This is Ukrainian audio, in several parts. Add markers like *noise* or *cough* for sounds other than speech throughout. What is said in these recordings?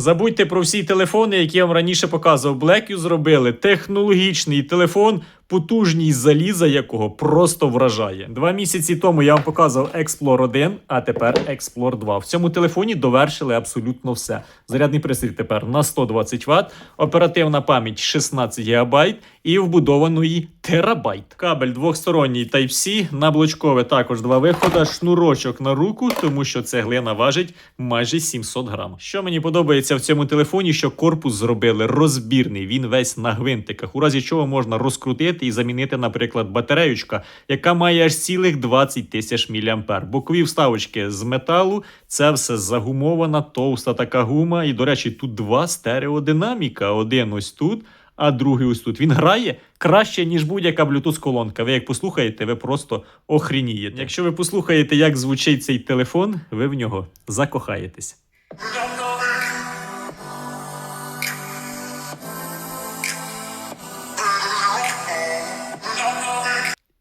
Забудьте про всі телефони, які я вам раніше показував. Blackview зробили технологічний телефон, потужність заліза якого просто вражає. Два місяці тому я вам показував Explore 1, а тепер Explore 2. В цьому телефоні довершили абсолютно все. Зарядний пристрій тепер на 120 Вт, оперативна пам'ять 16 ГБ і вбудованої терабайт. Кабель двохсторонній Type-C, на блочкове також два виходи, шнурочок на руку, тому що цеглина важить майже 700 грам. Що мені подобається в цьому телефоні, що корпус зробили розбірний, він весь на гвинтиках, у разі чого можна розкрутити і замінити, наприклад, батареючка, яка має аж цілих 20 тисяч мА. Бокові вставочки з металу, це все загумована, товста така гума. І, до речі, тут два стереодинаміка. Один ось тут. А другий ось тут він грає краще, ніж будь-яка Bluetooth колонка. Ви як послухаєте, ви просто охренієте. Якщо ви послухаєте, як звучить цей телефон, ви в нього закохаєтесь.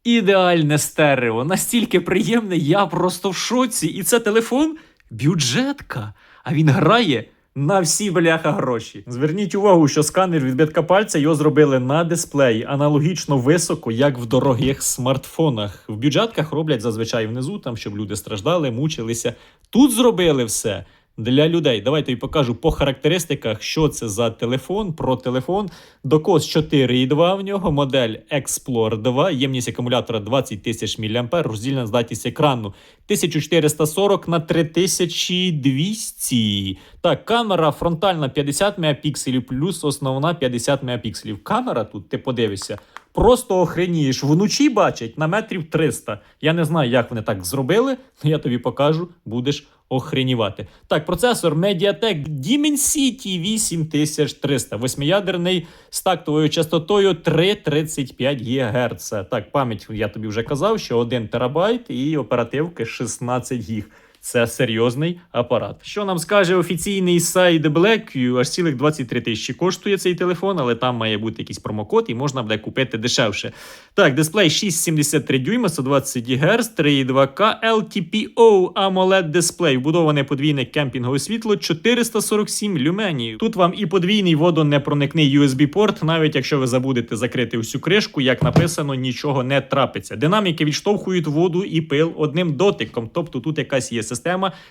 Ідеальне стерео, настільки приємне, я просто в шоці. І це телефон бюджетка. А він грає на всі бляха гроші. Зверніть увагу, що сканер відбитка пальця його зробили на дисплеї аналогічно високо, як в дорогих смартфонах. В бюджетках роблять зазвичай внизу, там щоб люди страждали, мучилися. Тут зробили все. Для людей. Давайте я покажу по характеристиках, що це за телефон. Про телефон. Докос 4,2 в нього, модель Explore 2, ємність акумулятора 20 тисяч мА, роздільна здатність екрану 1440 на 3200. Так, камера фронтальна 50 мегапікселів, плюс основна 50 мегапікселів. Камера тут, ти подивишся, просто охренієш. Вночі бачать на метрів 300. Я не знаю, як вони так зробили, але я тобі покажу, будеш охренівати. Так, процесор Mediatek Dimensity 8300, восьмиядерний з тактовою частотою 3,35 ГГц. Так, пам'ять я тобі вже казав, що 1 терабайт і оперативки 16 гіг. Це серйозний апарат. Що нам скаже офіційний сайт Blackview? Аж цілих 23 тисячі коштує цей телефон, але там має бути якийсь промокод і можна буде купити дешевше. Так, дисплей 6,73 дюйма, 120 Гц, 3,2К, LTPO AMOLED дисплей, вбудоване подвійне кемпінгове світло 447 люменів. Тут вам і подвійний водонепроникний USB-порт, навіть якщо ви забудете закрити всю кришку, як написано, нічого не трапиться. Динаміки відштовхують воду і пил одним дотиком. Тобто тут якась є система,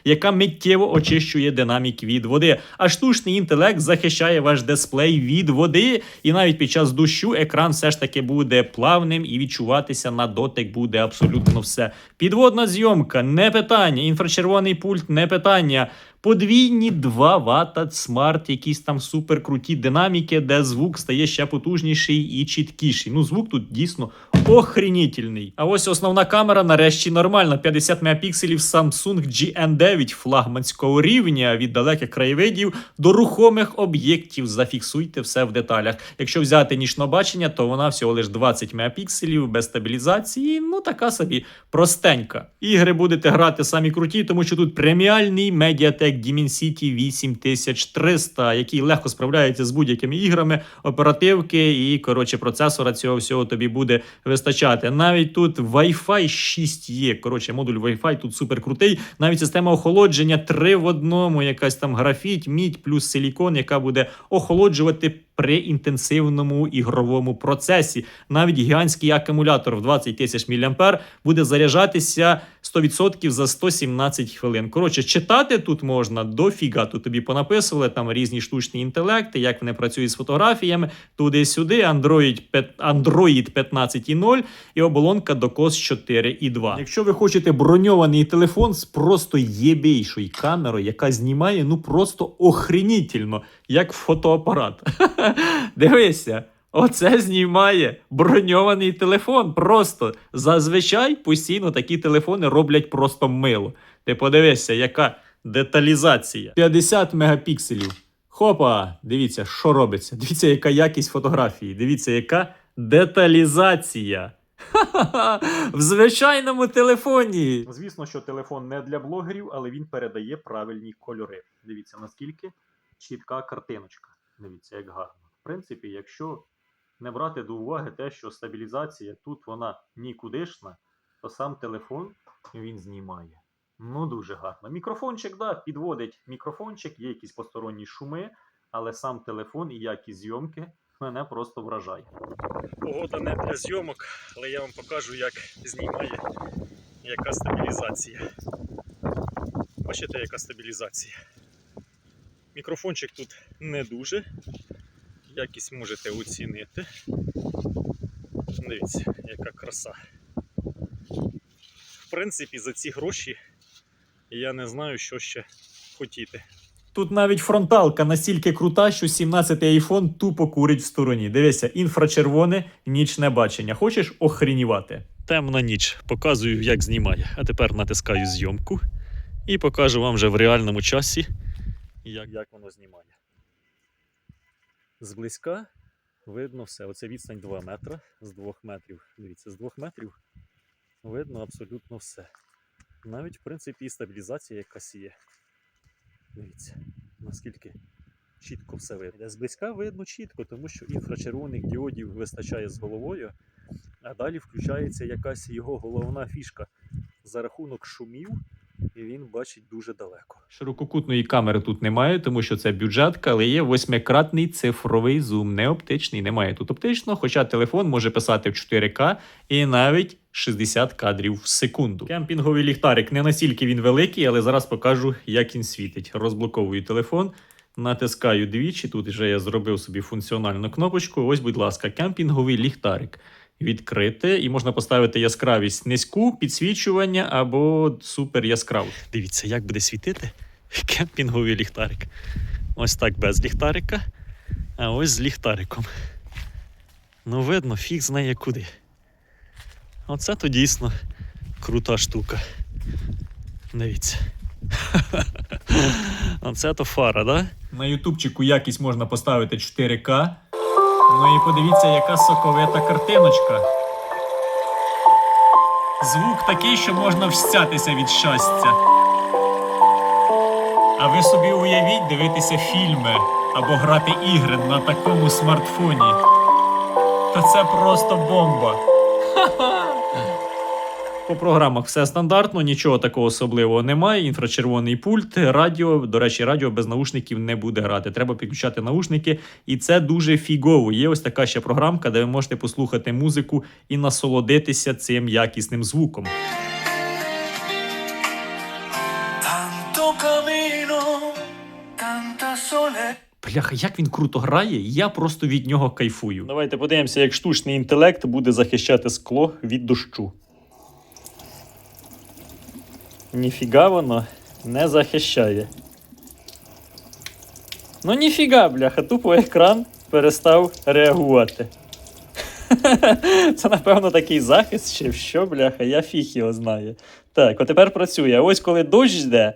яка миттєво очищує динамік від води. А штучний інтелект захищає ваш дисплей від води, і навіть під час дощу екран все ж таки буде плавним і відчуватися на дотик буде абсолютно все. Підводна зйомка не питання, інфрачервоний пульт не питання. Подвійні 2 Вт смарт, якісь там суперкруті динаміки, де звук стає ще потужніший і чіткіший. Ну, звук тут дійсно охренітельний. А ось основна камера нарешті нормальна. 50 мегапікселів Samsung GN9 флагманського рівня від далеких краєвидів до рухомих об'єктів. Зафіксуйте все в деталях. Якщо взяти нічне бачення, то вона всього лише 20 мегапікселів без стабілізації. Ну така собі простенька. Ігри будете грати самі круті, тому що тут преміальний Mediatek Dimensity 8300, який легко справляється з будь-якими іграми, оперативки і коротше процесора цього всього тобі буде вистачати. Навіть тут Wi-Fi 6 є. Коротше, модуль Wi-Fi тут супер крутий. Навіть система охолодження 3 в одному, якась там графіт, мідь плюс силікон, яка буде охолоджувати. При інтенсивному ігровому процесі навіть гігантський акумулятор в 20 тисяч мА буде заряджатися 100% за 117 хвилин. Коротше, читати тут можна дофіга. Тут тобі понаписували там різні штучні інтелекти, як вони працюють з фотографіями, туди-сюди, Android, Android 15.0 і оболонка DOCOS 4.2. Якщо ви хочете броньований телефон з просто єбейшою камерою, яка знімає ну просто охренітельно, як фотоапарат. *laughs* Дивися. Оце знімає броньований телефон. Просто зазвичай постійно такі телефони роблять просто мило. Ти подивися, яка деталізація. 50 мегапікселів. Хопа! Дивіться, що робиться. Дивіться, яка якість фотографії. Дивіться, яка деталізація. *laughs* В звичайному телефоні. Звісно, що телефон не для блогерів, але він передає правильні кольори. Дивіться, наскільки чітка картиночка. Дивіться, як гарно. В принципі, якщо не брати до уваги те, що стабілізація тут вона нікудишна, то сам телефон він знімає Ну, дуже гарно. Мікрофончик, да, підводить мікрофончик, є якісь посторонні шуми, але сам телефон і якість зйомки мене просто вражає. Погода не для зйомок, але я вам покажу, як знімає, яка стабілізація. Бачите, яка стабілізація. Мікрофончик тут не дуже. Якість можете оцінити. Дивіться, яка краса. В принципі, за ці гроші я не знаю, що ще хотіти. Тут навіть фронталка настільки крута, що 17-й iPhone тупо курить в стороні. Дивися, інфрачервоне, нічне бачення. Хочеш охренівати? Темна ніч. Показую, як знімає. А тепер натискаю зйомку і покажу вам вже в реальному часі, як, як воно знімає. Зблизька видно все. Оце відстань 2 метра з 2 метрів. Дивіться, з 2 метрів видно абсолютно все. Навіть, в принципі, і стабілізація якась є. Дивіться, наскільки чітко все видно. Зблизька видно чітко, тому що інфрачервоних діодів вистачає з головою. А далі включається якась його головна фішка за рахунок шумів, і він бачить дуже далеко. Ширококутної камери тут немає, тому що це бюджетка, але є восьмикратний цифровий зум, не оптичний. Немає тут оптичного, хоча телефон може писати в 4К і навіть 60 кадрів в секунду. Кемпінговий ліхтарик не настільки він великий, але зараз покажу, як він світить. Розблоковую телефон. Натискаю двічі. Тут вже я зробив собі функціональну кнопочку. Ось, будь ласка, кемпінговий ліхтарик. Відкрити, і можна поставити яскравість низьку, підсвічування або супер яскраву. Дивіться, як буде світити кемпінговий ліхтарик. Ось так без ліхтарика, а ось з ліхтариком. Ну, видно, фіг знає куди. Оце то дійсно крута штука. Дивіться. *laughs* Оце то фара, да? На ютубчику якість можна поставити 4К. Ну і подивіться, яка соковита картиночка. Звук такий, що можна встятися від щастя. А ви собі уявіть дивитися фільми або грати ігри на такому смартфоні. Та це просто бомба. По програмах все стандартно, нічого такого особливого немає. Інфрачервоний пульт, радіо. До речі, радіо без наушників не буде грати. Треба підключати наушники, і це дуже фігово. Є ось така ще програмка, де ви можете послухати музику і насолодитися цим якісним звуком. Бляха, як він круто грає, я просто від нього кайфую. Давайте подивимося, як штучний інтелект буде захищати скло від дощу. Ніфіга воно не захищає. Ну ніфіга, бляха, тупо екран перестав реагувати. *laughs* Це, напевно, такий захист, чи що, бляха, я фіг його знаю. Так, от тепер працює. Ось коли дощ йде,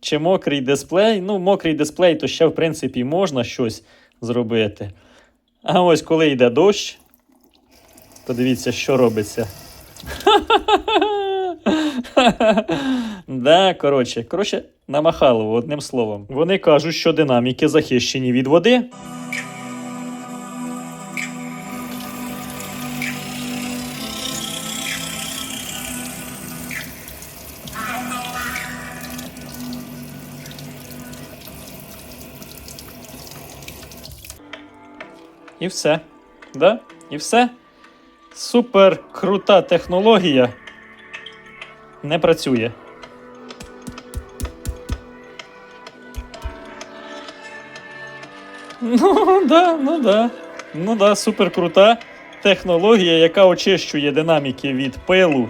чи мокрий дисплей, ну, мокрий дисплей, то ще, в принципі, можна щось зробити. А ось коли йде дощ, подивіться, що робиться. *laughs* *laughs* да, коротше, коротше, намахало одним словом. Вони кажуть, що динаміки захищені від води. І все. Да? І все. Супер крута технологія. Не працює. Ну, да, ну да. Ну да, супер крута технологія, яка очищує динаміки від пилу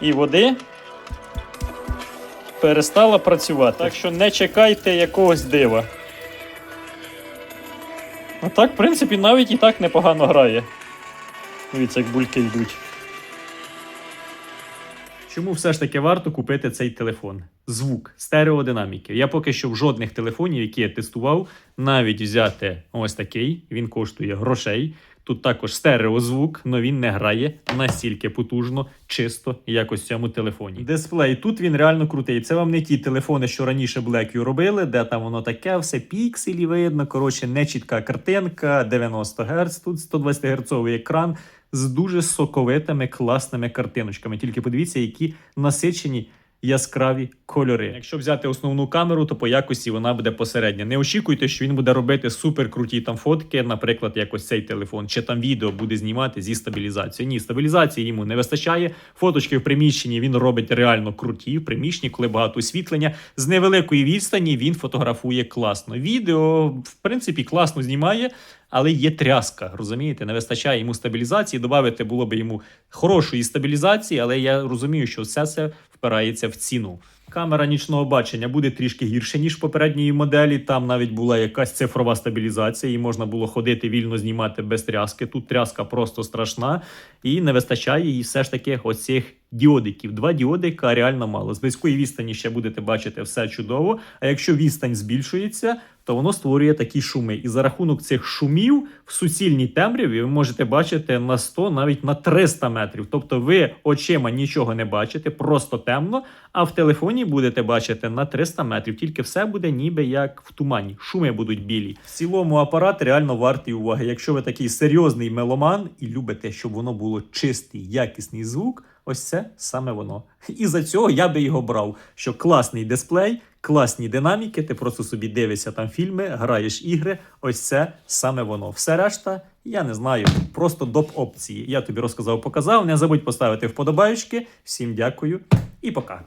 і води. Перестала працювати. Так що не чекайте якогось дива. А так, в принципі, навіть і так непогано грає. Дивіться, як бульки йдуть. Чому все ж таки варто купити цей телефон? Звук, стереодинаміки. Я поки що в жодних телефонів, які я тестував, навіть взяти ось такий, він коштує грошей. Тут також стереозвук, але він не грає настільки потужно, чисто, як ось в цьому телефоні. Дисплей тут він реально крутий. Це вам не ті телефони, що раніше Blackview робили, де там воно таке, все пікселі видно. Коротше, не чітка картинка, 90 Гц, тут 120 Гц екран з дуже соковитими класними картиночками. Тільки подивіться, які насичені яскраві кольори. Якщо взяти основну камеру, то по якості вона буде посередня. Не очікуйте, що він буде робити супер круті там фотки, наприклад, як ось цей телефон, чи там відео буде знімати зі стабілізацією. Ні, стабілізації йому не вистачає. Фоточки в приміщенні він робить реально круті. В приміщенні, коли багато освітлення, з невеликої відстані він фотографує класно. Відео, в принципі, класно знімає. Але є тряска, розумієте, не вистачає йому стабілізації. Добавити було б йому хорошої стабілізації, але я розумію, що все це впирається в ціну. Камера нічного бачення буде трішки гірше, ніж попередньої моделі. Там навіть була якась цифрова стабілізація, і можна було ходити вільно знімати без тряски. Тут тряска просто страшна, і не вистачає їй все ж таки оцих діодиків. Два діодика реально мало. З близької відстані ще будете бачити все чудово. А якщо відстань збільшується, то воно створює такі шуми. І за рахунок цих шумів в суцільній темряві ви можете бачити на 100, навіть на 300 метрів. Тобто ви очима нічого не бачите, просто темно. А в телефоні будете бачити на 300 метрів. Тільки все буде ніби як в тумані. Шуми будуть білі. В цілому апарат реально вартий уваги. Якщо ви такий серйозний меломан і любите, щоб воно було чистий, якісний звук. Ось це саме воно. І за цього я би його брав. Що класний дисплей, класні динаміки, ти просто собі дивишся там фільми, граєш ігри. Ось це саме воно. Все решта, я не знаю, просто доп опції. Я тобі розказав, показав. Не забудь поставити вподобаючки. Всім дякую і пока.